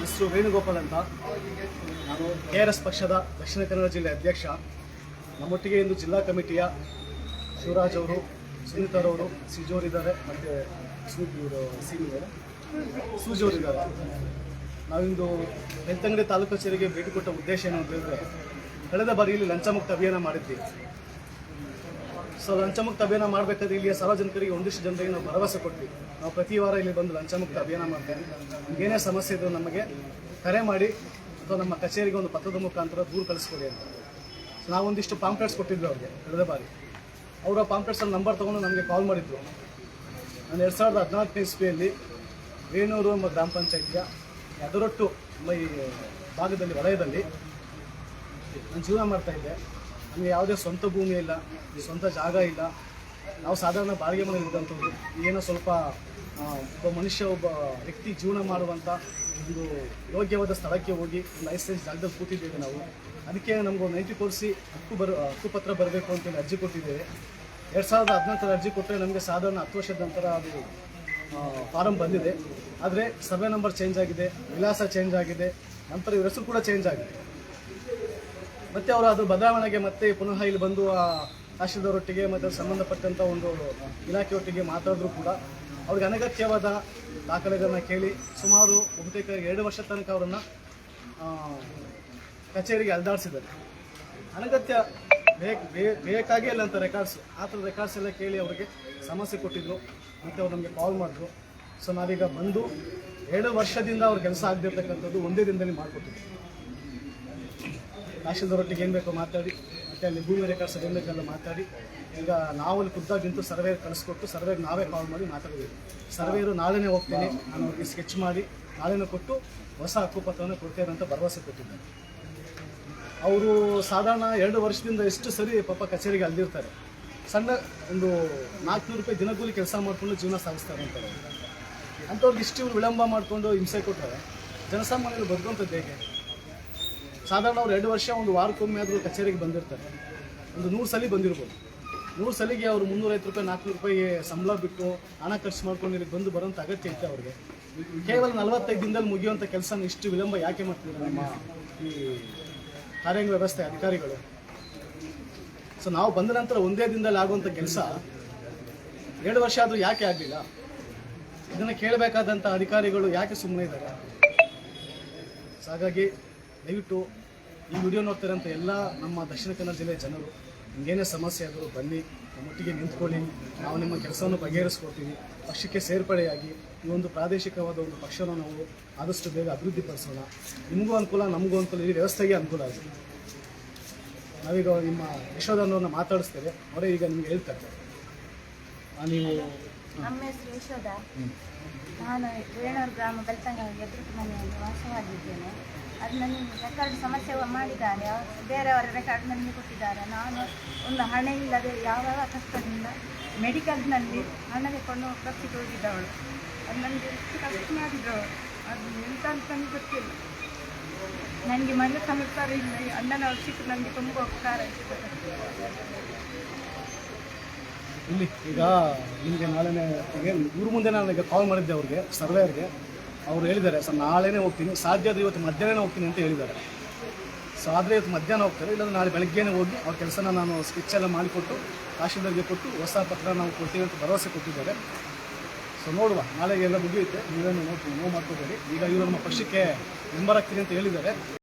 ಹೆಸರು ವೇಣುಗೋಪಾಲ್ ಅಂತ. ನಾನು ಕೆ ಆರ್ ಎಸ್ ಪಕ್ಷದ ದಕ್ಷಿಣ ಕನ್ನಡ ಜಿಲ್ಲೆ ಅಧ್ಯಕ್ಷ. ನಮ್ಮೊಟ್ಟಿಗೆ ಇಂದು ಜಿಲ್ಲಾ ಕಮಿಟಿಯ ಶಿವರಾಜ್ ಅವರು ಸುನೀತರವರು ಸಿಜೋರಿದ್ದಾರೆ ಮತ್ತು ಇವರು ಇದ್ದಾರೆ. ನಾವಿಂದು ಬೆಳ್ತಂಗಡಿ ತಾಲೂಕು ಕಚೇರಿಗೆ ಭೇಟಿ ಕೊಟ್ಟ ಉದ್ದೇಶ ಏನು ಅಂತ ಹೇಳಿದ್ರೆ, ಕಳೆದ ಬಾರಿಯಲ್ಲಿ ಲಂಚಮುಕ್ತ ಅಭಿಯಾನ ಮಾಡಿದ್ವಿ. ಸೊ ಲಂಚಮುಕ್ತ ಅಭಿಯಾನ ಮಾಡಬೇಕಾದ್ರೆ ಇಲ್ಲಿಯ ಸಾರ್ವಜನಿಕರಿಗೆ ಒಂದಿಷ್ಟು ಜನರಿಗೆ ನಾವು ಭರವಸೆ ಕೊಟ್ವಿ. ನಾವು ಪ್ರತಿ ವಾರ ಇಲ್ಲಿ ಬಂದು ಲಂಚಮುಕ್ತ ಅಭಿಯಾನ ಮಾಡ್ತೀವಿ. ಏನೇ ಸಮಸ್ಯೆ ಇದ್ದರೂ ನಮಗೆ ಕರೆ ಮಾಡಿ ಅಥವಾ ನಮ್ಮ ಕಚೇರಿಗೆ ಒಂದು ಪತ್ರದ ಮುಖಾಂತರ ದೂರು ಕಳಿಸ್ಕೊಡಿ ಅಂತ. ಸೊ ನಾವೊಂದಿಷ್ಟು ಪಾಂಪ್ಲೆಟ್ಸ್ ಕೊಟ್ಟಿದ್ವಿ ಅವ್ರಿಗೆ, ಕಳೆದ ಬಾರಿ. ಅವರು ಆ ಪಾಂಪ್ಲೆಟ್ಸಲ್ಲಿ ನಂಬರ್ ತೊಗೊಂಡು ನಮಗೆ ಕಾಲ್ ಮಾಡಿದ್ರು. ನಾನು ಎರಡು ಸಾವಿರದ ಹದಿನಾಲ್ಕನೇ ಇಸ್ವಿಯಲ್ಲಿ ವೇಣೂರು ಎಂಬ ಗ್ರಾಮ ಪಂಚಾಯತ್ಯ ಅದರೊಟ್ಟು ಎಂಬ ಈ ಭಾಗದಲ್ಲಿ ವಲಯದಲ್ಲಿ ನಾನು ಜೀವನ ಮಾಡ್ತಾ ಇದ್ದೆ. ನಮಗೆ ಯಾವುದೇ ಸ್ವಂತ ಭೂಮಿ ಇಲ್ಲ, ಸ್ವಂತ ಜಾಗ ಇಲ್ಲ. ನಾವು ಸಾಧಾರಣ ಬಾಡಿಗೆ ಮನೆ ಇದ್ದಂಥದ್ದು ಏನೋ ಸ್ವಲ್ಪ ಒಬ್ಬ ಮನುಷ್ಯ, ಒಬ್ಬ ವ್ಯಕ್ತಿ ಜೀವನ ಮಾಡುವಂಥ ಒಂದು ಯೋಗ್ಯವಾದ ಸ್ಥಳಕ್ಕೆ ಹೋಗಿ ಒಂದು ಐಸೈಸ್ ಜಾಗದಲ್ಲಿ ಕೂತಿದ್ದೇವೆ ನಾವು. ಅದಕ್ಕೆ ನಮಗೊಂದು ನೈಂಟಿ ಕೋರ್ಸಿ ಹಕ್ಕು ಬರ ಹಕ್ಕುಪತ್ರ ಬರಬೇಕು ಅಂತೇಳಿ ಅರ್ಜಿ ಕೊಟ್ಟಿದ್ದೇವೆ. ಎರಡು ಸಾವಿರದ ಹದಿನಾಲ್ಕರ ಅರ್ಜಿ ಕೊಟ್ಟರೆ ನಮಗೆ ಸಾಧಾರಣ ಹತ್ತು ವರ್ಷದ ನಂತರ ಅದು ಫಾರಂ ಬಂದಿದೆ. ಆದರೆ ಸರ್ವೆ ನಂಬರ್ ಚೇಂಜ್ ಆಗಿದೆ, ವಿಳಾಸ ಚೇಂಜ್ ಆಗಿದೆ, ನಂತರ ಇವ್ರ ಹೆಸರು ಕೂಡ ಚೇಂಜ್ ಆಗಿದೆ. ಮತ್ತೆ ಅವರು ಅದು ಬದಲಾವಣೆಗೆ ಮತ್ತೆ ಪುನಃ ಇಲ್ಲಿ ಬಂದು ಆ ತಹಶೀಲ್ದಾರೊಟ್ಟಿಗೆ ಮತ್ತು ಸಂಬಂಧಪಟ್ಟಂಥ ಒಂದು ಇಲಾಖೆಯೊಟ್ಟಿಗೆ ಮಾತಾಡಿದ್ರು ಕೂಡ. ಅವ್ರಿಗೆ ಅನಗತ್ಯವಾದ ದಾಖಲೆಗಳನ್ನ ಕೇಳಿ ಸುಮಾರು ಬಹುತೇಕ ಎರಡು ವರ್ಷ ತನಕ ಅವರನ್ನು ಕಚೇರಿಗೆ ಅಲ್ದಾಡಿಸಿದ್ದಾರೆ. ಅನಗತ್ಯ ಬೇಕಾಗೇ ಇಲ್ಲ ಅಂತ ರೆಕಾರ್ಡ್ಸ್ ಆ ಥರ ರೆಕಾರ್ಡ್ಸ್ ಎಲ್ಲ ಕೇಳಿ ಅವರಿಗೆ ಸಮಸ್ಯೆ ಕೊಟ್ಟಿದ್ರು. ಮತ್ತು ಅವ್ರು ನಮಗೆ ಕಾಲ್ ಮಾಡಿದ್ರು. ಸೊ ನಾವೀಗ ಬಂದು ಎರಡು ವರ್ಷದಿಂದ ಅವ್ರ ಕೆಲಸ ಆಗದಿರ್ತಕ್ಕಂಥದ್ದು ಒಂದೇ ದಿನದಲ್ಲಿ ಮಾಡಿಕೊಟ್ಟಿದ್ವಿ ತಹಶೀಲ್ದಾರೊಟ್ಟಿಗೆ ಏನು ಬೇಕೋ ಮಾತಾಡಿ, ಮತ್ತು ಅಲ್ಲಿ ಭೂಮಿ ರೆಕಾರ್ಡ್ಸ್ ಏನು ಬೇಕೆಲ್ಲ ಮಾತಾಡಿ. ಈಗ ನಾವು ಅಲ್ಲಿ ಖುದ್ದಾಗಿ ನಿಂತು ಸರ್ವೇ ಕಳಿಸ್ಕೊಟ್ಟು ಸರ್ವೇಗೆ ನಾವೇ ಕಾಲ್ ಮಾಡಿ ಮಾತಾಡಬೇಕು ಸರ್ವೇರು ನಾಳೆನೇ ಹೋಗ್ತೀನಿ, ನಾನು ಅವ್ರಿಗೆ ಸ್ಕೆಚ್ ಮಾಡಿ, ನಾಳೆನೇ ಕೊಟ್ಟು ಹೊಸ ಹಕ್ಕುಪತ್ರವನ್ನು ಕೊಡ್ತೇನೆ ಅಂತ ಭರವಸೆ ಕೊಟ್ಟಿದ್ದಾರೆ. ಅವರು ಸಾಧಾರಣ ಎರಡು ವರ್ಷದಿಂದ ಎಷ್ಟು ಸರಿ ಪಾಪ ಕಚೇರಿಗೆ ಅಲ್ಲಿರ್ತಾರೆ ಸಣ್ಣ ಒಂದು ನಾಲ್ಕುನೂರು ರೂಪಾಯಿ ದಿನಗೂಲಿ ಕೆಲಸ ಮಾಡಿಕೊಂಡು ಜೀವನ ಸಾಗಿಸ್ತಾರೆ ಅಂತಾರೆ. ಅಂಥವ್ರಿಗೆ ಇಷ್ಟು ವಿಳಂಬ ಮಾಡಿಕೊಂಡು ಹಿಂಸೆ ಕೊಟ್ಟರೆ ಜನಸಾಮಾನ್ಯರು ಬದುಕುವಂಥದ್ದು ಹೇಗೆ? ಸಾಧಾರಣ ಅವ್ರು ಎರಡು ವರ್ಷ ಒಂದು ವಾರಕ್ಕೊಮ್ಮೆ ಆದರೂ ಕಚೇರಿಗೆ ಬಂದಿರ್ತಾರೆ. ಒಂದು ನೂರು ಸಲಿ ಬಂದಿರ್ಬೋದು. ನೂರು ಸಲಿಗೆ ಅವರು ಮುನ್ನೂರೈವತ್ತು ರೂಪಾಯಿ, ನಾಲ್ಕುನೂರು ರೂಪಾಯಿ ಸಂಬಳ ಬಿಟ್ಟು ಹಣ ಖರ್ಚು ಮಾಡ್ಕೊಂಡು ಇಲ್ಲಿಗೆ ಬಂದು ಬರೋಂಥ ಅಗತ್ಯ ಐತೆ ಅವ್ರಿಗೆ. ಕೇವಲ ನಲವತ್ತೈದು ದಿನದಲ್ಲಿ ಮುಗಿಯುವಂಥ ಕೆಲಸ ಇಷ್ಟು ವಿಳಂಬ ಯಾಕೆ ಮಾಡ್ತಿದ್ದಾರೆ ನಮ್ಮ ಈ ಕಾರ್ಯಾಂಗ ವ್ಯವಸ್ಥೆ ಅಧಿಕಾರಿಗಳು? ಸೊ ನಾವು ಬಂದ ನಂತರ ಒಂದೇ ದಿನದಲ್ಲಿ ಆಗುವಂಥ ಕೆಲಸ ಎರಡು ವರ್ಷ ಆದರೂ ಯಾಕೆ ಆಗಲಿಲ್ಲ? ಇದನ್ನು ಕೇಳಬೇಕಾದಂಥ ಅಧಿಕಾರಿಗಳು ಯಾಕೆ ಸುಮ್ಮನೆ ಇದ್ದಾರೆ? ಹಾಗಾಗಿ ದಯವಿಟ್ಟು ಈ ವಿಡಿಯೋ ನೋಡ್ತಿರೋಂಥ ಎಲ್ಲ ನಮ್ಮ ದಕ್ಷಿಣ ಕನ್ನಡ ಜಿಲ್ಲೆಯ ಜನರು ನಿಮಗೇನೇ ಸಮಸ್ಯೆ ಆದರೂ ಬನ್ನಿ ನಮ್ಮೊಟ್ಟಿಗೆ ನಿಂತ್ಕೊಳ್ಳಿ ನಾವು ನಿಮ್ಮ ಕೆಲಸವನ್ನು ಬಗೆಹರಿಸ್ಕೊಡ್ತೀವಿ ಪಕ್ಷಕ್ಕೆ ಸೇರ್ಪಡೆಯಾಗಿ ಈ ಒಂದು ಪ್ರಾದೇಶಿಕವಾದ ಒಂದು ಪಕ್ಷವನ್ನು ನಾವು ಆದಷ್ಟು ಬೇಗ ಅಭಿವೃದ್ಧಿಪಡಿಸೋಣ ನಿಮಗೂ ಅನುಕೂಲ ನಮಗೂ ಅನುಕೂಲ ಈ ವ್ಯವಸ್ಥೆಗೆ ಅನುಕೂಲ ಆಗಿದೆ. ನಾವೀಗ ನಿಮ್ಮ ಯಶೋಧನವ್ರನ್ನ ಮಾತಾಡಿಸ್ತೇವೆ ಅವರೇ ಈಗ ನಿಮ್ಗೆ ಹೇಳ್ತಾರೆ. ಆ, ನೀವು ನಮ್ಮ ಹೆಸರು ಯಶೋಧ. ನಾನು ರೇಣೂರು ಗ್ರಾಮ ಬೆಳ್ತಂಗ ಎದುರು ಮನೆಯಲ್ಲಿ ವಾಸವಾಗಿದ್ದೇನೆ ಅದು ನನಗೆ ರೆಕಾರ್ಡ್ ಸಮಸ್ಯೆ ಮಾಡಿದ್ದಾರೆ ಬೇರೆಯವರ ರೆಕಾರ್ಡ್ ನನಗೆ ಕೊಟ್ಟಿದ್ದಾರೆ. ನಾನು ಒಂದು ಹಣ ಇಲ್ಲದೆ ಯಾವ ಕಷ್ಟದಿಂದ ಮೆಡಿಕಲ್ನಲ್ಲಿ ಹಣ ತಗೊಂಡು ಕಷ್ಟಕ್ಕೆ ಹೋಗಿದ್ದವಳು. ಅದು ನನಗೆ ಎಷ್ಟು ಕಷ್ಟ ಮಾಡಿದ್ರು ಅದು ಎಂತ ಅಂತ ನನಗೆ ಗೊತ್ತಿಲ್ಲ. ನನಗೆ ಮನೆ ಸಮಸ್ಯೆ ಇಲ್ಲ. ಈ ಅಣ್ಣನ ಸಿಕ್ಕು ನನಗೆ ತುಂಬ ಉಪಕಾರ ಇಲ್ಲಿ ಈಗ ನಿಮಗೆ ನಾಳೆನೇ ಊರು ಮುಂದೆ ನಾನು ಈಗ ಕಾಲ್ ಮಾಡಿದ್ದೆ ಅವ್ರಿಗೆ ಸರ್ವೇಯರ್ಗೆ ಅವ್ರು ಹೇಳಿದ್ದಾರೆ, ಸರ್, ನಾಳೆನೇ ಹೋಗ್ತೀನಿ ಸಾಧ್ಯ ಆದರೆ ಇವತ್ತು ಮಧ್ಯಾಹ್ನ ಹೋಗ್ತೀನಿ ಅಂತ ಹೇಳಿದ್ದಾರೆ. ಸೊ ಆದರೆ ಇವತ್ತು ಮಧ್ಯಾಹ್ನ ಹೋಗ್ತಾರೆ, ಇಲ್ಲಾಂದ್ರೆ ನಾಳೆ ಬೆಳಗ್ಗೆನೇ ಹೋಗಿ ಅವ್ರ ಕೆಲಸನ ನಾನು ಸ್ಕೆಚ್ ಎಲ್ಲ ಮಾಡಿಕೊಟ್ಟು, ತಹಶೀಲ್ದಾರ್ಗೆ ಕೊಟ್ಟು, ಹೊಸ ಪತ್ರ ನಾವು ಕೊಡ್ತೀವಿ ಅಂತ ಭರವಸೆ ಕೊಟ್ಟಿದ್ದಾರೆ. ಸೊ ನೋಡುವ, ನಾಳೆಗೆ ಎಲ್ಲ ಮುಗಿಯುತ್ತೆ ನೀವೇನು ನೋಡ್ತೀವಿ ನೋವು ಮಾಡ್ಕೋಬೇಡಿ. ಈಗ ಇವರು ನಮ್ಮ ಪಕ್ಷಕ್ಕೆ ಮೆಂಬರ್ ಆಗ್ತೀನಿ ಅಂತ ಹೇಳಿದ್ದಾರೆ.